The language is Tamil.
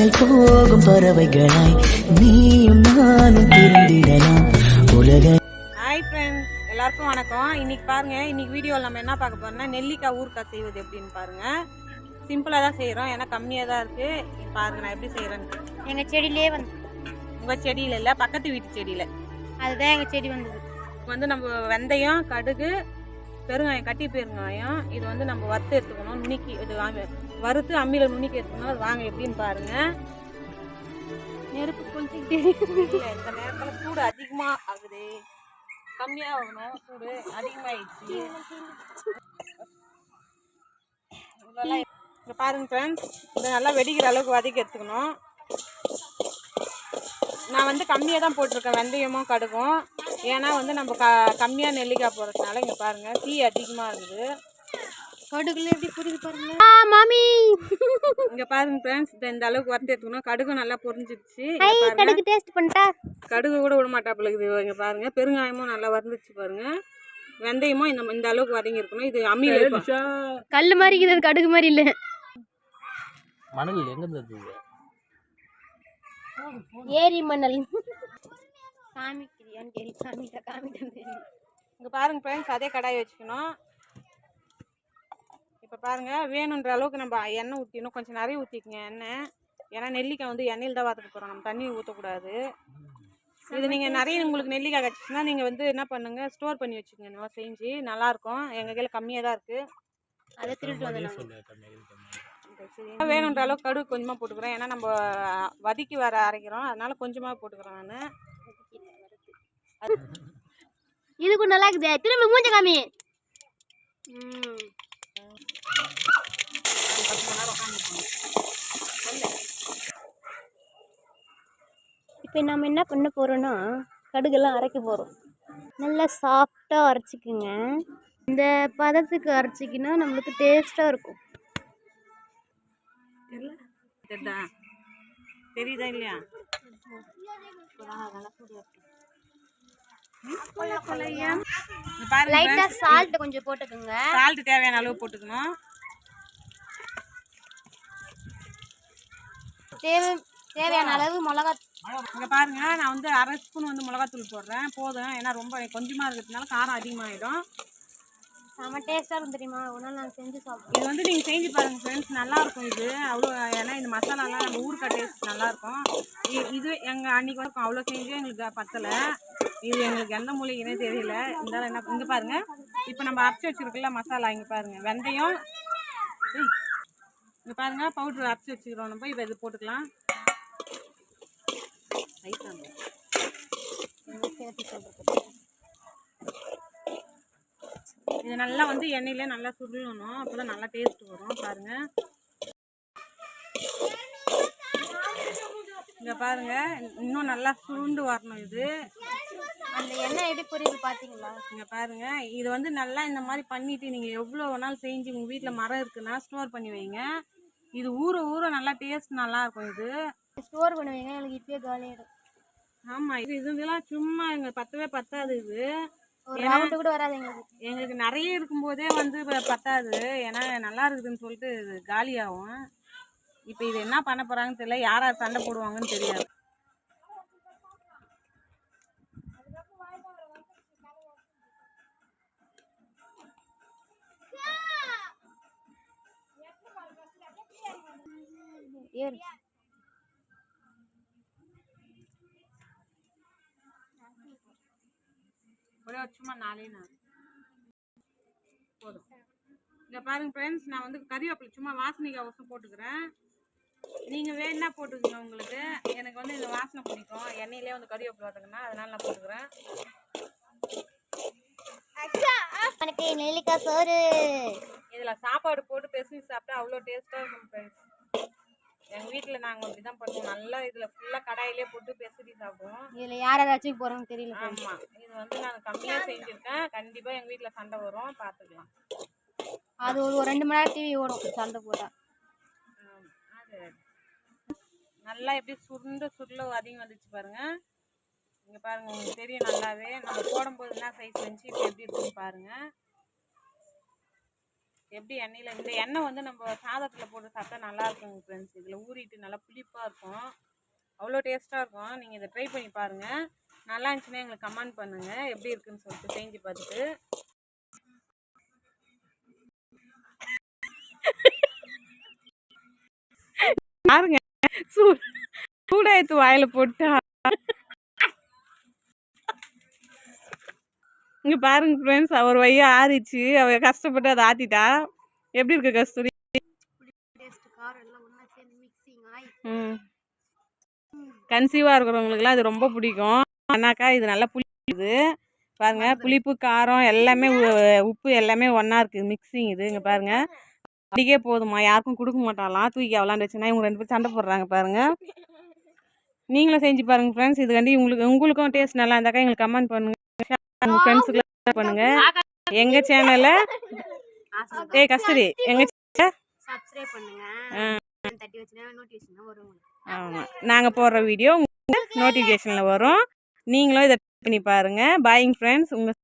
விண்ணை போகும் பறவைகளாய் நீயும் நானும் பிரிந்திடலாம் உலக ஹாய் ஃப்ரெண்ட்ஸ் எல்லாருக்கும் வணக்கம். இன்னைக்கு பாருங்க இன்னைக்கு வீடியோவில் நம்ம என்ன பார்க்க போறோம்னா நெல்லிக்காய் ஊறுகாய் செய்வது எப்படின்னு பாருங்க. சிம்பிளாக தான் செய்கிறோம் ஏன்னா கம்மியாக தான் இருக்குது பாருங்க நான் எப்படி செய்கிறேன்னு எங்கள் செடியிலே வந்து உங்கள் செடியில் இல்லை பக்கத்து வீட்டு செடியில். அதுதான் எங்கள் செடி வந்தது. வந்து நம்ம வெந்தயம் கடுகு பெருங்காயம் கட்டி பெருங்காயம் இது வந்து நம்ம வறுத்து எடுத்துக்கணும். நுணுக்கி இது வாங்க வறுத்து அம்மியில் நுணுக்கி எடுத்துக்கணும். அது வாங்க எப்படின்னு பாருங்க. நெருப்பு கொளுத்திக்கிட்டே இல்லை இந்த நேரத்தில் சூடு அதிகமாக ஆகுது. கம்மியாக ஆகணும் சூடு அதிகமாகிடுச்சு இங்கே பாருங்க ஃப்ரெண்ட்ஸ் இதை நல்லா வெடிக்கிற அளவுக்கு வதக்கி எடுத்துக்கணும். நான் வந்து கம்மியாக தான் போட்டிருக்கேன் வெந்தயமும் கடுகும். ஏன்னா வந்து நம்ம க கம்மியாக நெல்லிக்காய் போடுறதுனால இங்கே பாருங்கள் தீ அதிகமாக இருக்குது. கடுகுல எப்படி புரியுது பாருங்க ஆ மாமி. இங்கே பாருங்க ஃப்ரெண்ட்ஸ் இந்த அளவுக்கு வறுத்து எடுத்துக்கணும். கடுகு நல்லா பொரிஞ்சிடுச்சு இங்க ஐ பாருங்க. கடுகு டேஸ்ட் பண்ணிட்டா. கடுகு கூட விட மாட்டாப்புல இருக்குது. இங்கே பாருங்க பெருங்காயமும் நல்லா வறுந்துச்சு பாருங்க. வெந்தயமும் இந்த இந்த அளவுக்கு வதங்கி இருக்கணும். இது அம்மியில் கல் மாதிரி இருக்குது கடுகு மாதிரி இல்லை. மணல் இருந்தது ஏரி மணல். காமிக்கிறியான்னு கேள்வி. காமிட்டா காமிட்டேன் தெரியும். இங்கே பாருங்க ஃப்ரெண்ட்ஸ் அதே கடாய் வச்சுக்கணும். இப்போ பாருங்க வேணுன்ற அளவுக்கு நம்ம எண்ணெய் ஊற்றிக்கணும் கொஞ்சம் நிறைய ஊற்றிக்கங்க எண்ணெய். ஏன்னா நெல்லிக்காய் வந்து எண்ணெயில் தான் வதக்க போகிறோம் நம்ம தண்ணி ஊற்றக்கூடாது இது நீங்கள் நிறைய உங்களுக்கு நெல்லிக்காய் கிடச்சிச்சுன்னா நீங்கள் வந்து என்ன பண்ணுங்கள் ஸ்டோர் பண்ணி வச்சுக்கோங்க. நல்லா செஞ்சு நல்லாயிருக்கும் எங்கள் கையில் கம்மியாக தான் இருக்குது அதை திருட்டு கம்மியாக வேணுன்ற அளவுக்கு கடுகு கொஞ்சமாக போட்டுக்கிறேன். ஏன்னா நம்ம வதக்கி வர அரைக்கிறோம். அதனால கொஞ்சமாக போட்டுக்கிறேன் நான். இதுக்கும் நல்லா இருக்குது. திரும்ப மூஞ்ச காமி. இப்போ நம்ம என்ன பண்ண போகிறோன்னா கடுகெல்லாம் அரைக்க போகிறோம் நல்லா சாஃப்டாக அரைச்சிக்குங்க. இந்த பதத்துக்கு அரைச்சிக்கினா நம்மளுக்கு டேஸ்ட்டாக இருக்கும். தெரியுதா? இல்லையா? லைட்டாக சால்ட் கொஞ்சம் போட்டுக்கோங்க. சால்ட் தேவையான அளவு போட்டுக்கணும். தேவை தேவையான அளவு மிளகா இங்க பாருங்க நான் வந்து அரை ஸ்பூன் வந்து மிளகாத்தூள் போடுறேன். போதும் ஏன்னா ரொம்ப கொஞ்சமா இருக்கிறதுனால காரம் அதிகமாயிடும். செம்ம டேஸ்ட்டாக இருக்கும் தெரியுமா? நாள் நான் செஞ்சு சாப்பிடுவோம் இது வந்து நீங்க செஞ்சு பாருங்க ஃப்ரெண்ட்ஸ் நல்லா இருக்கும் இது. அவ்வளோ ஏன்னா இந்த மசாலாலாம் நம்ம ஊறுகாய் டேஸ்ட் நல்லா இருக்கும் இ- இது எங்க அன்னைக்கு வந்து அவ்வளோ செஞ்சு எங்களுக்கு பத்தல. இது எங்களுக்கு எந்த மூலிகைனே தெரியல. இருந்தாலும் என்ன இங்கே பாருங்க. இப்போ நம்ம அரைச்சி வச்சுருக்கல மசாலா இங்கே பாருங்க. வெந்தயம். இங்கே பாருங்கள் பாருங்க பவுடர் அரைச்சி வச்சுக்கிறோம் நம்ம. இப்போ இது போட்டுக்கலாம். இது நல்லா வந்து எண்ணெயிலே நல்லா சுருளணும். அப்பதான் நல்லா டேஸ்ட் வரும். பாருங்க. இங்கே பாருங்க இன்னும் நல்லா சுருண்டு வரணும் இது. அந்த எண்ணெய் எப்படி புரியுது பார்த்தீங்களா இங்க பாருங்க. இது வந்து நல்லா இந்த மாதிரி பண்ணிட்டு நீங்க எவ்வளோ நாள் செஞ்சு உங்க வீட்டில் மரம் இருக்குன்னா ஸ்டோர் பண்ணி வைங்க. இது ஊற ஊற நல்லா டேஸ்ட் நல்லா இருக்கும் இது ஸ்டோர் பண்ணுவீங்க எனக்கு இப்பயே காலியாயிடும் ஆமா இது இதெல்லாம் சும்மா எங்க பத்தவே பத்தாது இது. கூட வராது எங்களுக்கு. எங்களுக்கு நிறைய இருக்கும்போதே வந்து பத்தாது. ஏன்னா நல்லா இருக்குதுன்னு சொல்லிட்டு காலியாகும். இப்போ இது என்ன பண்ண போறாங்கன்னு தெரியல. யார் யார் சண்டை போடுவாங்கன்னு தெரியாது. ஏறு ஒரே ஒரு சும்மா நாலே நாள் போதும். இங்கே பாருங்க ஃப்ரெண்ட்ஸ் நான் வந்து கறிவேப்பிலை சும்மா வாசனைக்கு அவசரம் போட்டுக்கிறேன். நீங்கள் வேணா போட்டுக்கோங்க உங்களுக்கு. எனக்கு வந்து இந்த வாசனை பிடிக்கும். எண்ணெயிலே வந்து கறிவேப்பிலை வதக்குனா அதனால நான் போட்டுக்கிறேன். எனக்கு நெல்லிக்காய் சோறு. இதில் சாப்பாடு போட்டு பெசஞ்சு சாப்பிட்டா அவ்வளோ டேஸ்ட்டாக இருக்கும் ஃப்ரெண்ட்ஸ் எங்கள் வீட்டில் நாங்கள் அப்படி தான் பண்ணுவோம். நல்லா இதில் ஃபுல்லாக கடாயிலே போட்டு பெசடி சாப்பிடுவோம். இதில் யார் யாராச்சும் போகிறோம்னு தெரியல ஆமாம் இது வந்து நான் கம்மியாக செஞ்சுருக்கேன். கண்டிப்பாக எங்கள் வீட்டில் சண்டை வரும். பார்த்துக்கலாம் அது ஒரு ரெண்டு மணி நேரம் டிவி ஓடும். சண்டை போட்டால் அது நல்லா எப்படி சுருண்டு சுருள அதிகம் வந்துச்சு பாருங்க. இங்க பாருங்க உங்களுக்கு தெரியும் நல்லாவே. நம்ம போடும்போது என்ன சைஸ் வந்துச்சு இப்போ எப்படி இருக்குன்னு பாருங்க. எப்படி எண்ணெயில் இந்த எண்ணெய் வந்து நம்ம சாதத்தில் போட்டு சாப்பிட்டா நல்லா இருக்குங்க ஃப்ரெண்ட்ஸ் இதில் ஊறிட்டு நல்லா புளிப்பாக இருக்கும். அவ்வளோ டேஸ்ட்டாக இருக்கும். நீங்கள் இதை ட்ரை பண்ணி பாருங்கள் நல்லா இருந்துச்சுன்னா எங்களுக்கு கமெண்ட் பண்ணுங்கள் எப்படி இருக்குன்னு சொல்லிட்டு செஞ்சு பார்த்துட்டு. பாருங்க. சூ சூடாயத்து வாயில போட்டா. இங்க பாருங்க ஃப்ரெண்ட்ஸ் அவர் வையா ஆறிச்சு அவ கஷ்டப்பட்டு அதை ஆத்திட்டா. எப்படி இருக்கு கஸ்தூரி ம். கன்சீவாக இருக்கிறவங்களுக்குலாம் இது ரொம்ப பிடிக்கும். ஆனாக்கா இது நல்லா புளிக்குது பாருங்க புளிப்பு காரம் எல்லாமே உப்பு எல்லாமே ஒன்றா இருக்குது. மிக்சிங் இது இங்கே பாருங்க. அடிக்கே போதுமா யாருக்கும் கொடுக்க மாட்டாலாம் தூக்கி அவளாண்டு இவங்க ரெண்டு பேரும் சண்டை போடுறாங்க பாருங்க. நீங்களும் செஞ்சு பாருங்க ஃப்ரெண்ட்ஸ் இதுக்காண்டி உங்களுக்கு உங்களுக்கும் டேஸ்ட் நல்லா இருந்தாக்கா எங்களுக்கு கமெண்ட் பண்ணுங்க. உங்கள் ஃப்ரெண்ட்ஸுக்கு பண்ணுங்க. எங்கள் சேனலை ஏய் கஸ்தூரி எங்கள் சப்ஸ்கிரைப் பண்ணுங்க. தட்டி வச்சுனா நோட்டிஃபிகேஷன் வரும் உங்களுக்கு. ஆமாம் நாங்கள் போடுற வீடியோ நோட்டிஃபிகேஷனில் வரும். நீங்களும் இதை பண்ணி பாருங்கள் பாயிங் ஃப்ரெண்ட்ஸ் உங்கள்